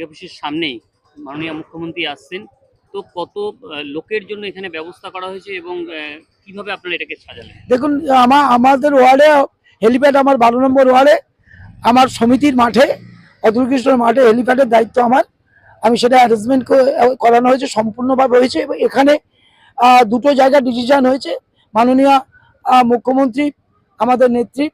Party অফিসের সামনেই মাননীয় মুখ্যমন্ত্রী আসছেন। তো কত লোকের জন্য এখানে ব্যবস্থা করা হয়েছে এবং কীভাবে আপনারা এটাকে সাজালেন? দেখুন আমার আমাদের ওয়ার্ডে, হেলিপ্যাড আমার বারো নম্বর ওয়ার্ডে, আমার সমিতির মাঠে অতুলকৃষ্ণ মাঠে হেলিপ্যাডের দায়িত্ব আমার। আমি সেটা অ্যারেঞ্জমেন্ট করানো হয়েছে, সম্পূর্ণভাবে হয়েছে। এবং এখানে দুটো জায়গা ডিসিশন হয়েছে। মাননীয় মুখ্যমন্ত্রী, আমাদের নেত্রী,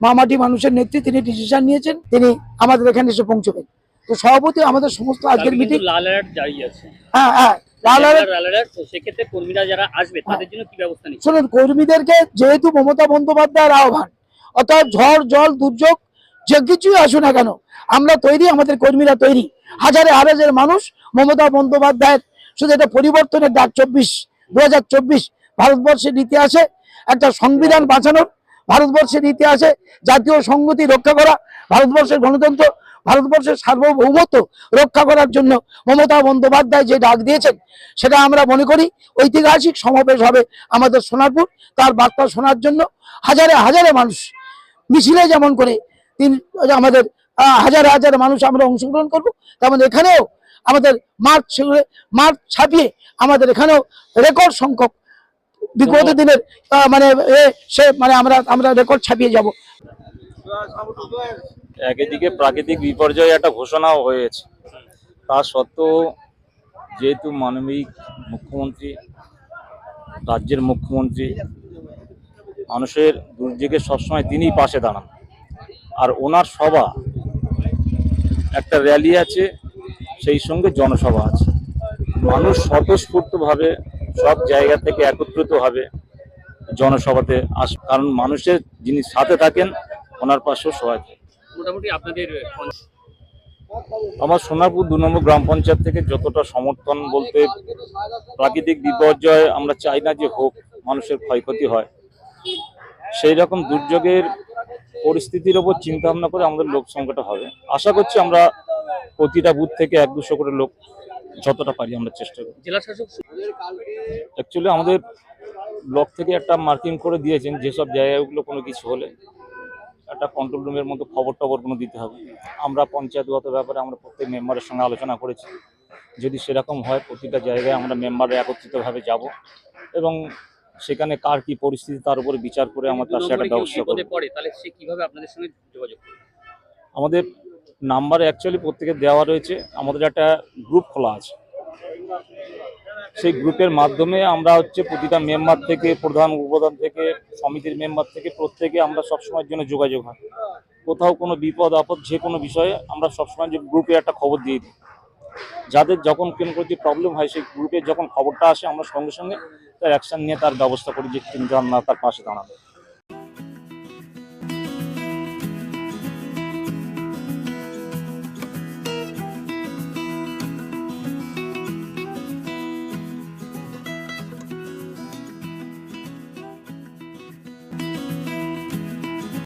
মামাটি মানুষের নেত্রী, তিনি ডিসিশন নিয়েছেন। তিনি আমাদের এখানে এসে পৌঁছবেন। তো সভাপতি আমাদের সমস্ত আজকের মিটিং লাল অ্যালার্ট জারি আছে। হ্যাঁ হ্যাঁ লাল অ্যালার্ট সেক্ষেত্রে কর্মীরা যারা আসবে তাদের জন্য কি ব্যবস্থা নিচ্ছে? শুনুন কর্মীদেরকে যেহেতু মমতা বন্দ্যোপাধ্যায়ের আহ্বান অর্থাৎ ঝড় জল দুর্যোগ যে কিছুই আসুক না কেন আমরা তৈরি আমাদের কর্মীরা তৈরি। হাজারে হাজারের মানুষ মমতা বন্দ্যোপাধ্যায়ের শুধু এটা পরিবর্তনের ডাক চব্বিশ দু হাজার চব্বিশ ভারতবর্ষের ইতিহাসে একটা সংবিধান বাঁচানোর ভারতবর্ষের ইতিহাসে জাতীয় সংহতি রক্ষা করা ভারতবর্ষের গণতন্ত্র ভারতবর্ষের সার্বভৌমত্ব রক্ষা করার জন্য মমতা বন্দ্যোপাধ্যায় যে ডাক দিয়েছেন সেটা আমরা মনে করি ঐতিহাসিক সমাবেশ হবে আমাদের সোনারপুর। তার বার্তা শোনার জন্য হাজারে হাজারে মানুষ মিছিলে যেমন করে তিন আমাদের হাজারে হাজারে মানুষ আমরা অংশগ্রহণ করব তেমন এখানেও আমাদের মাঠ সেগুলো মাঠ ছাপিয়ে আমাদের এখানেও রেকর্ড সংখ্যক বিগত দিনের মানে এ, সে মানে আমরা আমরা রেকর্ড ছাপিয়ে যাব। একদিকে প্রাকৃতিক বিপর্যয় একটা ঘোষণাও হয়েছে। তা সত্ত্বেও যেহেতু মানবিক মুখ্যমন্ত্রী, রাজ্যের মুখ্যমন্ত্রী, মানুষের দুর্যোগে সবসময় তিনিই পাশে দাঁড়ান। আর ওনার সভা, একটা র্যালি আছে, সেই সঙ্গে জনসভা আছে। মানুষ স্বতঃস্ফূর্তভাবে সব জায়গা থেকে একত্রিতভাবে জনসভাতে আস কারণ মানুষের যিনি সাথে থাকেন, ওনার পাশেও থাকে। মোটামুটি আপনাদের আমার সোনারপুর দু নম্বর গ্রাম পঞ্চায়েত থেকে যতটা সমর্থন বলতে প্রাকৃতিক বিপর্যয় আমরা চাই না যে হোক মানুষের ক্ষয়ক্ষতি হয়। সেই রকম দুর্যোগের পরিস্থিতির ওপর চিন্তা ভাবনা করে আমাদের লোক সংখ্যাটা হবে। আশা করছি আমরা প্রতিটা বুথ থেকে এক দুশো করে লোক যতটা পারি আমরা চেষ্টা করি জেলা শাসক অ্যাকচুয়ালি আমাদের ব্লক থেকে একটা মার্কিং করে দিয়েছেন যেসব জায়গাগুলো কোনো কিছু হলে। একটা কন্ট্রোল রুমের মতো খবর টবর কোনো দিতে হবে। আমরা পঞ্চায়েতগত ব্যাপারে আমরা প্রত্যেক মেম্বারের সঙ্গে আলোচনা করেছি। যদি সেরকম হয় প্রতিটা জায়গায় আমরা মেম্বাররা একত্রিতভাবে যাব এবং সেখানে কার কি পরিস্থিতি তার উপরে বিচার করে আমরা তার সাথে একটা ব্যবস্থা কীভাবে আপনাদের সঙ্গে যোগাযোগ আমাদের নাম্বার অ্যাকচুয়ালি প্রত্যেকের দেওয়া রয়েছে। আমাদের একটা গ্রুপ খোলা আছে। সেই গ্রুপের মাধ্যমে আমরা হচ্ছে প্রতিটা মেম্বার থেকে, প্রধান উপপ্রধান থেকে, সমিতির মেম্বার থেকে প্রত্যেকে আমরা সবসময়ের জন্য যোগাযোগ হয়। কোথাও কোনো বিপদ, আপদ যে কোনো বিষয়ে আমরা সবসময় যে গ্রুপে একটা খবর দিয়ে দিই। যাদের যখন কোনো কোনো প্রবলেম হয়, সেই গ্রুপে যখন খবরটা আসে আমরা সঙ্গে সঙ্গে তার অ্যাকশন নিয়ে তার ব্যবস্থা করি যে চিন্তা না, তার পাশে দাঁড়ানো।